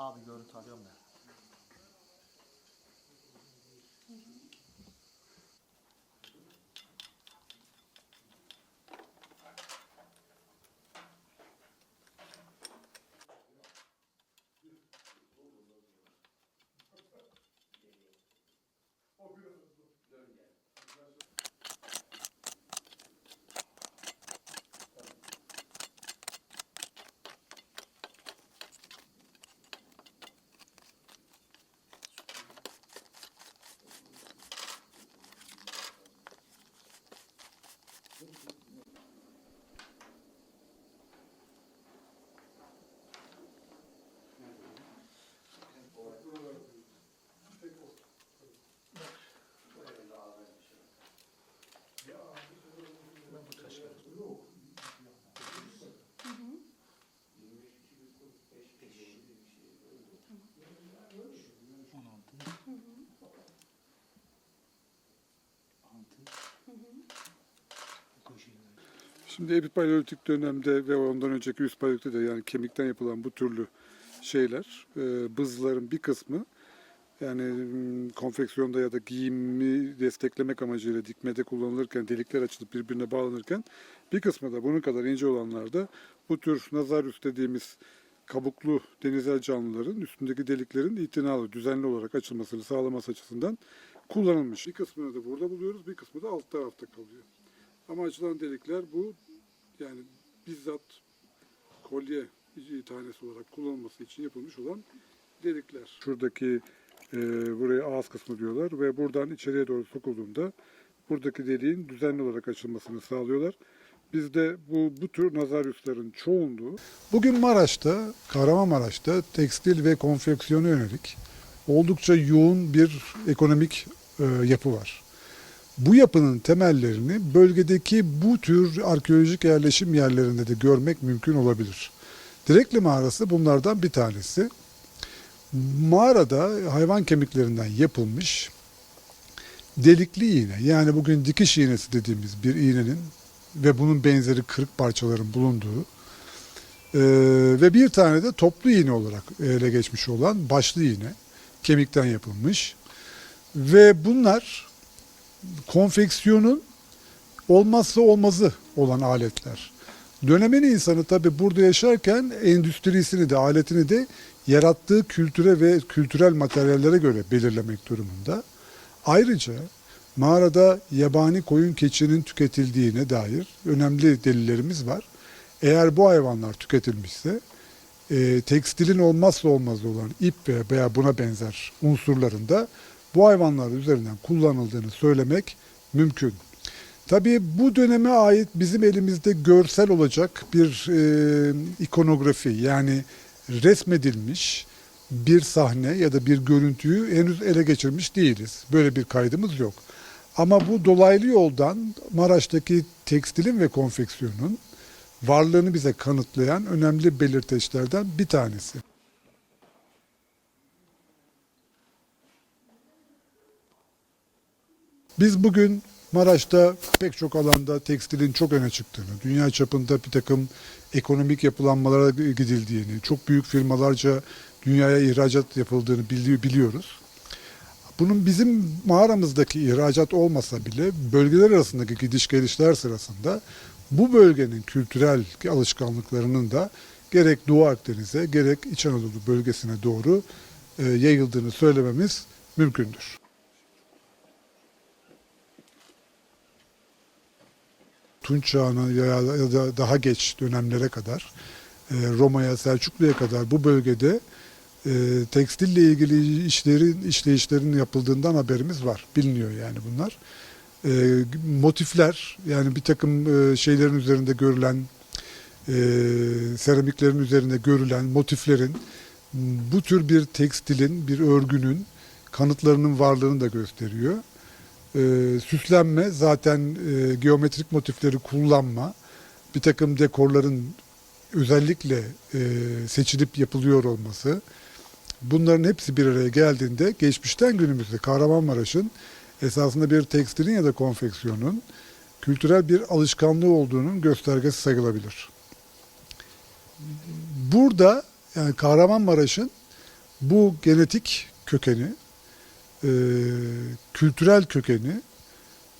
Abi görüntü alıyorum ben. Şimdi epipaleolitik dönemde ve ondan önceki üst paleolitikte de yani kemikten yapılan bu türlü şeyler, e, bızların bir kısmı yani m, konfeksiyonda ya da giyimi desteklemek amacıyla dikmede kullanılırken, delikler açılıp birbirine bağlanırken bir kısmı da bunun kadar ince olanlarda bu tür nazarius dediğimiz kabuklu denizel canlıların üstündeki deliklerin itinalı, düzenli olarak açılmasını sağlaması açısından kullanılmış. Bir kısmını da burada buluyoruz, bir kısmı da alt tarafta kalıyor. Ama açılan delikler bu yani bizzat kolye tanesi olarak kullanılması için yapılmış olan delikler. Şuradaki e, buraya ağız kısmı diyorlar ve buradan içeriye doğru sokulduğunda buradaki deliğin düzenli olarak açılmasını sağlıyorlar. Bizde bu, bu tür nazaryusların çoğunluğu Bugün Maraş'ta, Kahramanmaraş'ta tekstil ve konfeksiyona yönelik oldukça yoğun bir ekonomik e, yapı var. Bu yapının temellerini bölgedeki bu tür arkeolojik yerleşim yerlerinde de görmek mümkün olabilir. Direkli mağarası bunlardan bir tanesi. Mağarada hayvan kemiklerinden yapılmış delikli iğne yani bugün dikiş iğnesi dediğimiz bir iğnenin ve bunun benzeri kırık parçaların bulunduğu ee, ve bir tane de toplu iğne olarak ele geçmiş olan başlı iğne kemikten yapılmış ve bunlar konfeksiyonun olmazsa olmazı olan aletler. Dönemin insanı tabi burada yaşarken endüstrisini de aletini de yarattığı kültüre ve kültürel materyallere göre belirlemek durumunda. Ayrıca mağarada yabani koyun keçinin tüketildiğine dair önemli delillerimiz var. Eğer bu hayvanlar tüketilmişse e, tekstilin olmazsa olmazı olan ip ve veya buna benzer unsurlarında bu hayvanlar üzerinden kullanıldığını söylemek mümkün. Tabii bu döneme ait bizim elimizde görsel olacak bir e, ikonografi yani resmedilmiş bir sahne ya da bir görüntüyü henüz ele geçirmiş değiliz. Böyle bir kaydımız yok. Ama bu dolaylı yoldan Maraş'taki tekstilin ve konfeksiyonun varlığını bize kanıtlayan önemli belirteçlerden bir tanesi. Biz bugün Maraş'ta pek çok alanda tekstilin çok öne çıktığını, dünya çapında bir takım ekonomik yapılanmalara gidildiğini, çok büyük firmalarca dünyaya ihracat yapıldığını bili- biliyoruz. Bunun bizim mağaramızdaki ihracat olmasa bile bölgeler arasındaki gidiş gelişler sırasında bu bölgenin kültürel alışkanlıklarının da gerek Doğu Akdeniz'e gerek İç Anadolu bölgesine doğru e, yayıldığını söylememiz mümkündür. Tunç çağına ya da daha geç dönemlere kadar e, Roma'ya, Selçuklu'ya kadar bu bölgede e, tekstille ilgili işlerin işleyişlerin yapıldığından haberimiz var. Biliniyor yani bunlar. E, motifler yani bir takım şeylerin üzerinde görülen seramiklerin üzerinde görülen motiflerin bu tür bir tekstilin, bir örgünün kanıtlarının varlığını da gösteriyor. E, süslenme zaten e, geometrik motifleri kullanma, bir takım dekorların özellikle e, seçilip yapılıyor olması, bunların hepsi bir araya geldiğinde geçmişten günümüzde Kahramanmaraş'ın esasında bir tekstilin ya da konfeksiyonun kültürel bir alışkanlığı olduğunun göstergesi sayılabilir. Burada yani Kahramanmaraş'ın bu genetik kökeni, e, kültürel kökeni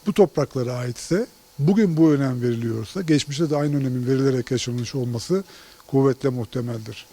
bu topraklara aitse, bugün bu önem veriliyorsa, geçmişte de aynı önemin verilerek yaşanmış olması kuvvetle muhtemeldir.